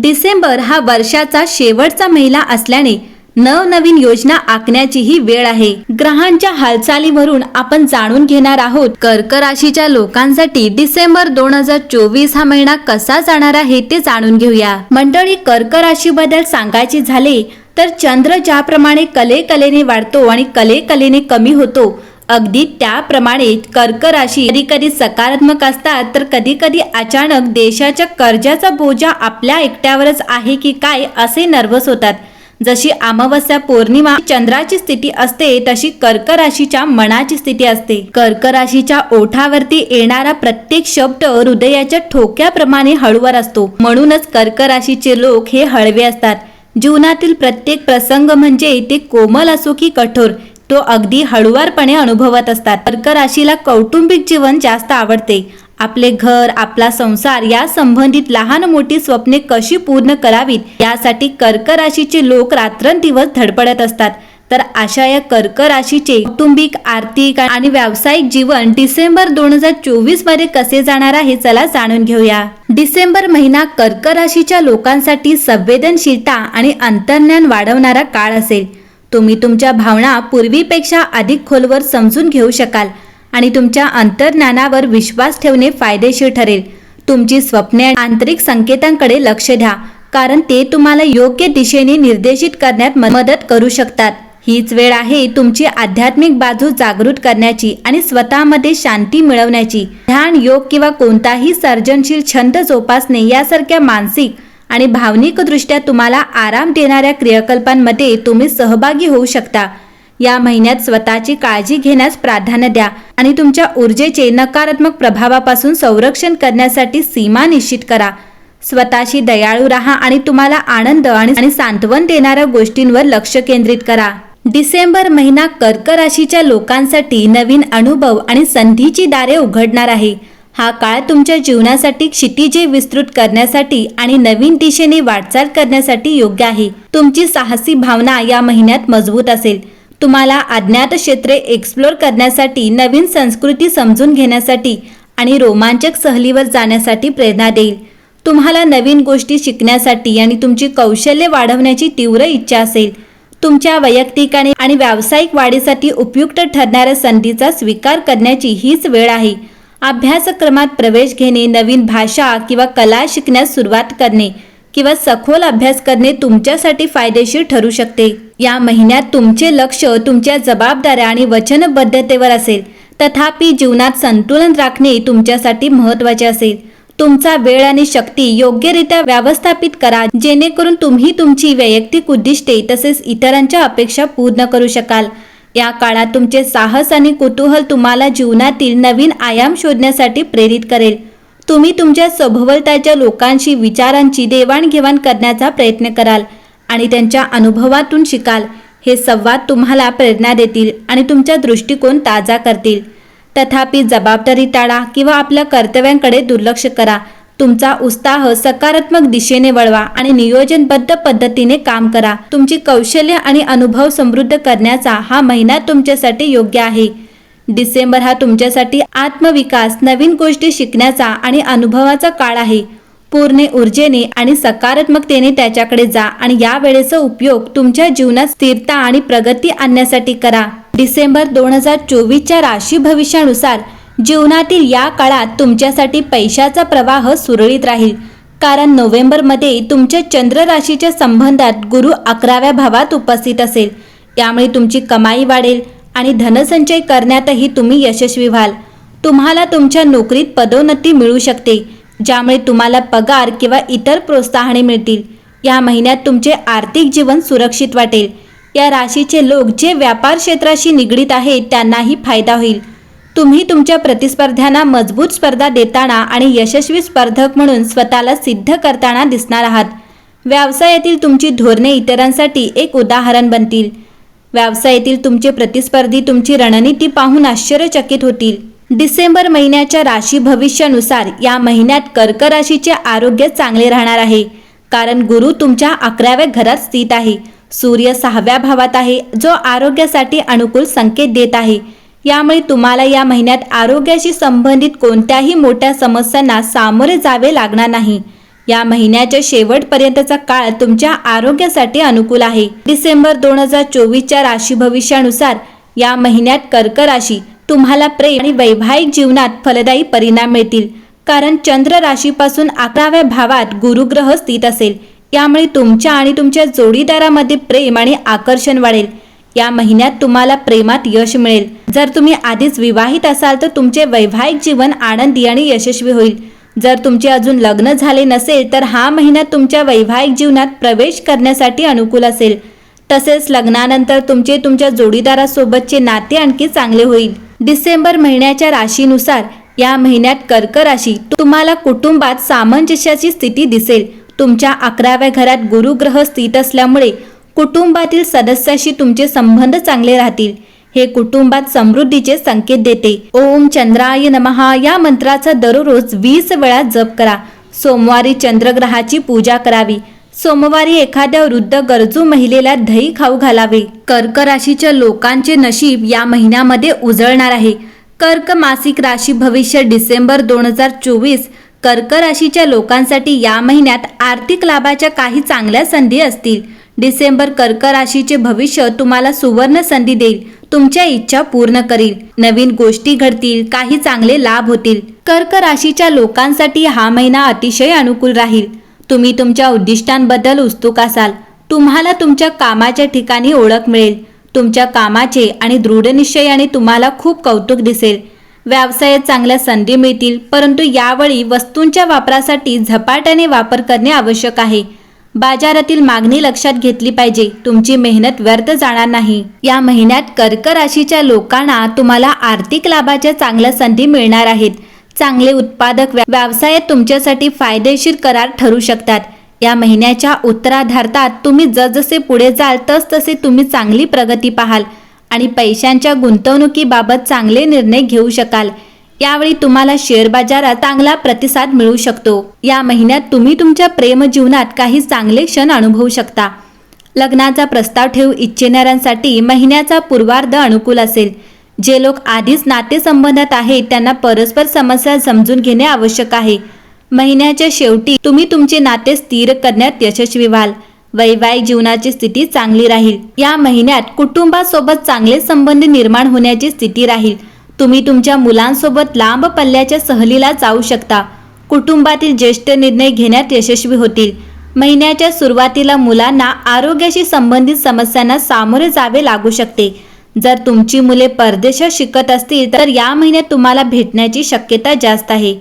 डिसेंबर हा वर्षाचा शेवटचा महिला असल्याने नवनवीन योजना आखण्याचीही वेळ आहे. ग्रहांच्या हालचालीवरून आपण जाणून घेणार आहोत कर्क राशीच्या लोकांसाठी डिसेंबर दोन हजार चोवीस हा महिना कसा जाणार आहे ते जाणून घेऊया. मंडळी कर्क राशीबद्दल सांगायचे झाले तर चंद्र ज्याप्रमाणे कले कलेने वाढतो आणि कले कलेने कमी होतो अगदी त्याप्रमाणे कर्क राशी कधी कधी सकारात्मक असतात तर कधी कधी अचानक देशाच्या कर्जाचा बोजा आपल्या एकट्यावरच आहे की काय असे नर्वस होतात. जशी अमावस्या पौर्णिमा चंद्राची स्थिती असते तशी कर्क राशीच्या मनाची स्थिती असते. कर्क राशीच्या ओठावरती येणारा प्रत्येक शब्द हृदयाच्या ठोक्याप्रमाणे हळूवर असतो. म्हणूनच कर्क राशीचे लोक हे हळवे असतात. जीवनातील प्रत्येक प्रसंग म्हणजे ते कोमल असो की कठोर तो अगदी हळुवारपणे अनुभवत असतात. कर्क राशीला कौटुंबिक जीवन जास्त आवडते. आपले घर आपला संसार या संबंधित लहान मोठी स्वप्ने कशी पूर्ण करावीत यासाठी कर्क राशीचे लोक रात्रंदिवस धडपडत असतात. तर अशा या कर्क राशीचे कौटुंबिक आर्थिक आणि व्यावसायिक जीवन डिसेंबर दोन हजार चोवीसमध्ये कसे जाणार आहे चला जाणून घेऊया. डिसेंबर महिना कर्क राशीच्या लोकांसाठी संवेदनशीलता आणि अंतर्ज्ञान वाढवणारा काळ असेल. तुम्ही तुमच्या भावना पूर्वीपेक्षा अधिक खोलवर समजून घेऊ शकाल आणि तुमच्या अंतर्ज्ञानावर विश्वास ठेवणे फायदेशीर ठरेल. तुमची स्वप्ने आंतरिक संकेतांकडे लक्ष द्या कारण ते तुम्हाला योग्य दिशेने निर्देशित करण्यात मदत करू शकतात. हीच वेळ आहे तुमची आध्यात्मिक बाजू जागृत करण्याची आणि स्वतःमध्ये शांती मिळवण्याची. ध्यान योग किंवा कोणताही सर्जनशील छंद जोपासणे यासारख्या मानसिक आणि भावनिकदृष्ट्या तुम्हाला आराम देणाऱ्या क्रियाकल्पांमध्ये तुम्ही सहभागी होऊ शकता. या महिन्यात स्वतःची काळजी घेण्यास प्राधान्य द्या आणि तुमच्या ऊर्जेचे नकारात्मक प्रभावापासून संरक्षण करण्यासाठी सीमा निश्चित करा. स्वतःशी दयाळू राहा आणि तुम्हाला आनंद आणि आणि सांत्वन देणाऱ्या गोष्टींवर लक्ष केंद्रित करा. डिसेंबर महिना कर्क राशीच्या लोकांसाठी नवीन अनुभव आणि संधीची दारे उघडणार आहे. हा काळ तुमच्या जीवनासाठी क्षितिजे विस्तृत करण्यासाठी आणि नवीन दिशेने वाटचाल करण्यासाठी योग्य आहे. तुमची साहसी भावना या महिन्यात मजबूत असेल. तुम्हाला अज्ञात क्षेत्रे एक्सप्लोर करण्यासाठी नवीन संस्कृती समजून घेण्यासाठी आणि रोमांचक सहलीवर जाण्यासाठी प्रेरणा देईल. तुम्हाला नवीन गोष्टी शिकण्यासाठी आणि तुमची कौशल्य वाढवण्याची तीव्र इच्छा असेल. तुमच्या वैयक्तिक आणि आणि व्यावसायिक वाढीसाठी उपयुक्त ठरणाऱ्या संधीचा स्वीकार करण्याची हीच वेळ आहे. अभ्यासक्रमात प्रवेश घेणे नवीन भाषा किंवा कला शिकण्यास सुरुवात करणे किंवा सखोल अभ्यास करणे तुमच्यासाठी फायदेशीर ठरू शकते. या महिन्यात तुमचे लक्ष तुमच्या जबाबदाऱ्या आणि वचनबद्धतेवर असेल. तथापि जीवनात संतुलन राखणे तुमच्यासाठी महत्त्वाचे असेल. तुमचा वेळ आणि शक्ती योग्यरित्या व्यवस्थापित करा जेणेकरून तुम्ही तुमची वैयक्तिक उद्दिष्टे तसेच इतरांच्या अपेक्षा पूर्ण करू शकाल. या काळात तुमचे साहस आणि कुतूहल तुम्हाला जीवनातील नवीन आयाम शोधण्यासाठी प्रेरित करेल. तुम्ही तुमच्या सभोवताच्या लोकांशी विचारांची देवाणघेवाण करण्याचा प्रयत्न कराल आणि त्यांच्या अनुभवातून शिकाल. हे संवाद तुम्हाला प्रेरणा देतील आणि तुमचा दृष्टिकोन ताजा करतील. तथापि जबाबदारी टाळा किंवा आपल्या कर्तव्यांकडे दुर्लक्ष करा. तुमचा उत्साह सकारात्मक दिशेने वळवा आणि नियोजनबद्ध पद्धतीने काम करा. तुमची कौशल्य आणि अनुभव समृद्ध करण्याचा हा महिना तुमच्यासाठी योग्य आहे. डिसेंबर हा तुमच्यासाठी आत्मविकास नवीन गोष्टी शिकण्याचा आणि अनुभवाचा काळ आहे. पूर्ण ऊर्जेने आणि सकारात्मकतेने त्याच्याकडे जा आणि या वेळेचा उपयोग तुमच्या जीवनात स्थिरता आणि प्रगती आणण्यासाठी करा. डिसेंबर दोन हजार चोवीसच्या राशी भविष्यानुसार जीवनातील या काळात तुमच्यासाठी पैशाचा प्रवाह सुरळीत राहील. कारण नोव्हेंबरमध्ये तुमच्या चंद्र राशीच्या संबंधात गुरु अकराव्या भावात उपस्थित असेल. यामुळे तुमची कमाई वाढेल आणि धनसंचय करण्यातही तुम्ही यशस्वी व्हाल. तुम्हाला तुमच्या नोकरीत पदोन्नती मिळू शकते ज्यामुळे तुम्हाला पगार किंवा इतर प्रोत्साहने मिळतील. या महिन्यात तुमचे आर्थिक जीवन सुरक्षित वाटेल. या राशीचे लोक जे व्यापार क्षेत्राशी निगडीत आहेत त्यांनाही फायदा होईल. तुम्ही तुमच्या प्रतिस्पर्ध्यांना मजबूत स्पर्धा देताना आणि यशस्वी स्पर्धक म्हणून स्वतःला सिद्ध करताना दिसणार आहात. व्यवसायातील तुमची धोरणे इतरांसाठी एक उदाहरण बनतील. व्यवसायातील तुमचे प्रतिस्पर्धी तुमची रणनीती पाहून आश्चर्यचकित होतील. डिसेंबर महिन्याच्या राशी भविष्यानुसार या महिन्यात कर्क राशीचे आरोग्य चांगले राहणार आहे. कारण गुरु तुमच्या अकराव्या घरात स्थित आहे. सूर्य सहाव्या भावात आहे जो आरोग्यासाठी अनुकूल संकेत देत आहे. यामुळे तुम्हाला या महिन्यात आरोग्याशी संबंधित कोणत्याही मोठ्या समस्यांना सामोरे जावे लागणार नाही. या महिन्याच्या शेवटपर्यंतचा काळ तुमच्या आरोग्यासाठी अनुकूल आहे. डिसेंबर दोन हजार चोवीसच्या राशी भविष्यानुसार या महिन्यात कर्क राशी तुम्हाला प्रेम आणि वैवाहिक जीवनात फलदायी परिणाम मिळतील. कारण चंद्र राशीपासून अकराव्या भावात गुरुग्रह स्थित असेल. यामुळे तुमच्या आणि तुमच्या जोडीदारामध्ये प्रेम आणि आकर्षण वाढेल. या महिन्यात तुम्हाला प्रेमात यश मिळेल. जर तुम्ही आधीच विवाहित असाल तर तुमचे वैवाहिक जीवन आनंदी आणि यशस्वी होईल. जर तुमचे अजून लग्न झाले नसेल तर हा महिना तुमच्या वैवाहिक जीवनात प्रवेश करण्यासाठी अनुकूल असेल. तसेच लग्नानंतर तुमचे तुमच्या जोडीदारासोबतचे नाते आणखी चांगले होईल. डिसेंबर महिन्याच्या राशीनुसार या महिन्यात कर्क राशी तुम्हाला कुटुंबात सामंजस्याची स्थिती दिसेल. तुमच्या अकराव्या घरात गुरुग्रह स्थित असल्यामुळे कुटुंबातील सदस्याशी तुमचे संबंध चांगले राहतील. हे कुटुंबात समृद्धीचे संकेत देते. ओम चंद्राय नमहा या मंत्राचा दररोज वीस वेळा जप करा. सोमवारी चंद्रग्रहाची पूजा करावी. सोमवारी एखाद्या वृद्ध गरजू महिलेला दही खाऊ घालावे. कर्क राशीच्या लोकांचे नशीब या महिन्यामध्ये उजळणार आहे. कर्क मासिक राशी भविष्य डिसेंबर दोन हजार चोवीस. कर्क राशीच्या लोकांसाठी या महिन्यात आर्थिक लाभाच्या काही चांगल्या संधी असतील. डिसेंबर कर्क राशीचे भविष्य तुम्हाला सुवर्ण संधी देईल. तुमच्या इच्छा पूर्ण करील. नवीन गोष्टी घडतील काही चांगले लाभ होतील. कर्क राशीच्या लोकांसाठी हा महिना अतिशय अनुकूल राहील. तुम्ही तुमच्या उद्दिष्टांबद्दल उत्सुक असाल. तुम्हाला तुमच्या कामाच्या ठिकाणी ओळख मिळेल. तुमच्या कामाचे आणि दृढनिश्चयाने तुम्हाला खूप कौतुक दिसेल. व्यवसायात चांगल्या संधी मिळतील परंतु यावेळी वस्तूंच्या वापरासाठी झपाट्याने वापर करणे आवश्यक आहे. बाजारातील मागणी लक्षात घेतली पाहिजे. तुमची मेहनत व्यर्थ जाणार नाही. या महिन्यात कर्क राशीच्या लोकांना तुम्हाला आर्थिक लाभाच्या चांगल्या संधी मिळणार आहेत. चांगले उत्पादक व्यवसायात तुमच्यासाठी फायदेशीर करार ठरू शकतात. या महिन्याच्या उत्तराधार्तात तुम्ही जसजसे पुढे जाल तसतसे तुम्ही चांगली प्रगती पाहाल आणि पैशांच्या गुंतवणुकीबाबत चांगले निर्णय घेऊ शकाल. यावेळी तुम्हाला शेअर बाजारात चांगला प्रतिसाद मिळू शकतो. या महिन्यात तुम्ही तुमच्या प्रेम जीवनात काही चांगले क्षण अनुभवू शकता. लग्नाचा प्रस्ताव ठेवू इच्छिणाऱ्यांसाठी महिन्याचा पूर्वार्ध अनुकूल असेल. जे लोक आधीच नातेसंबंधात आहेत त्यांना परस्पर समस्या समजून घेणे आवश्यक आहे. महिन्याच्या शेवटी तुम्ही तुमचे नाते स्थिर करण्यात यशस्वी व्हाल. वैवाहिक जीवनाची स्थिती चांगली राहील. या महिन्यात कुटुंबासोबत चांगले संबंध निर्माण होण्याची स्थिती राहील. तुम्ही तुमच्या मुलांसोबत लांब पल्ल्याच्या सहलीला जाऊ शकता. कुटुंबातील ज्येष्ठ निर्णय घेण्यात यशस्वी होतील. महिन्याच्या सुरुवातीला मुलांना आरोग्याशी संबंधित समस्यांना सामोरे जावे लागू शकते. जर तुमची मुले परदेशात शिकत असतील तर या महिन्यात तुम्हाला भेटण्याची शक्यता जास्त आहे.